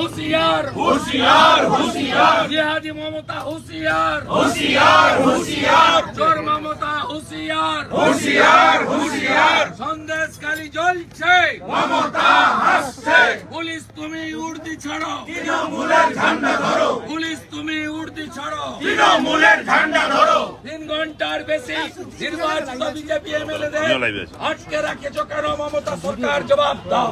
হুশিয়ার হুশিয়ার হুঁশিয়ার। জিহাদি মমতা হুঁশিয়ার। হুশিয়ার হুঁশিয়ার। চোর মমতা হুশিয়ার। হুশিয়ার হুশিয়ার। সন্দেশ খালি জ্বলছে। মমতা হাসছে। পুলিশ তুমি উর্দি ছাড়ো। তৃণমূলের ঝান্ডা ধরো। পুলিশ তুমি উর্দি ছাড়ো। তৃণমূলের ঝান্ডা ধরো। বেশি নির্বাচিত বিজেপি এমএলএদের। আটকে রাখেছো কেন মমতা সরকার? জবাব দাও।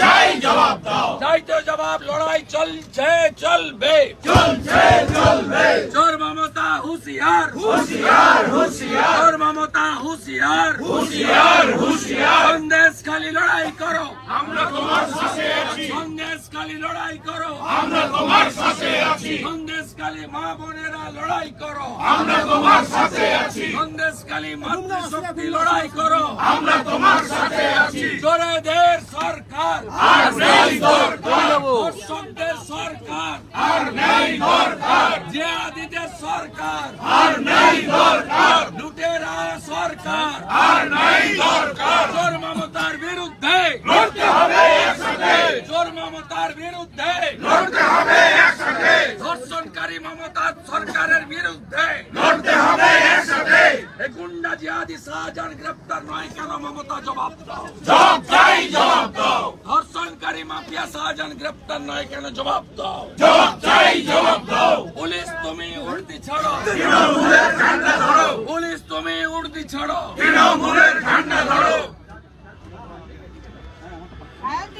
চাই জবাব দাও। চাইতে জবাব লড়াই চলছে চলবে। চলছে চলবে। চোর মমতা হুঁশিয়ার। হুঁশিয়ার হুঁশিয়ার। চোর মমতা হুঁশিয়ার। হুঁশিয়ার হুঁশিয়ার। সন্দেশ খালি লড়াই করো। আমরা তোমার সন্দেশ খালি লড়াই করো। আমরা তোমার সাথে আছি। সন্দেশ খালি মা বোনেরা লড়াই করো। আমরা তোমার সাথে আছি। সন্দেশ খালি মাতৃশক্তি লড়াই করো। আমরা তোমার সাথে আছি। চোরেদের সরকার। আর নেই দরকার। দর্শকদের সরকার। আর নেই দরকার। জিয়াদিদের সরকার। আর নেই দরকার লুটেরা সরকার আর নেই দরকার চোর মমতার বিরুদ্ধে লড়তে হবে একসাথে চোর মমতার বিরুদ্ধে লড়তে হবে একসাথে। ধর্ষণকারী মমতার সরকারের বিরুদ্ধে। লড়তে হবে একসাথে। এই গুন্ডা জিহাদি শাহজাহান গ্রেপ্তার নয় কেন মমতা জবাব দাও। জবাব চাই জবাব দাও। ধর্ষণকারী মাফিয়া শাহজাহান গ্রেপ্তার নয় কেন জবাব দাও। জবাব চাই জবাব দাও পুলিশ তুমি উর্দি ছাড়ো তৃণমূলের ঝান্ডা ধরো পুলিশ তুমি উর্দি ছাড়ো তৃণমূলের ঝান্ডা ধরো হ্যাঁ তুই সামনে আয় না কি যাচ্ছিস কেন পেছনে? কি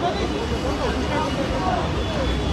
どうぞ。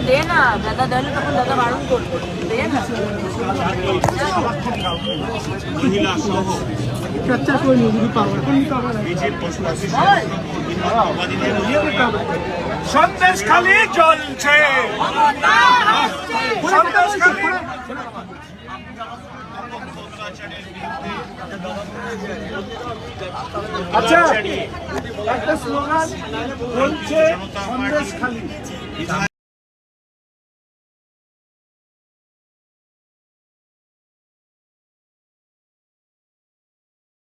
দে না দাদা দিলে তখন দাদা বারণ করব। দে না। সন্দেশ খালি চলছে। সন্দেশ খালি আচ্ছা একটা স্লোগান বলছে সন্দেশ খালি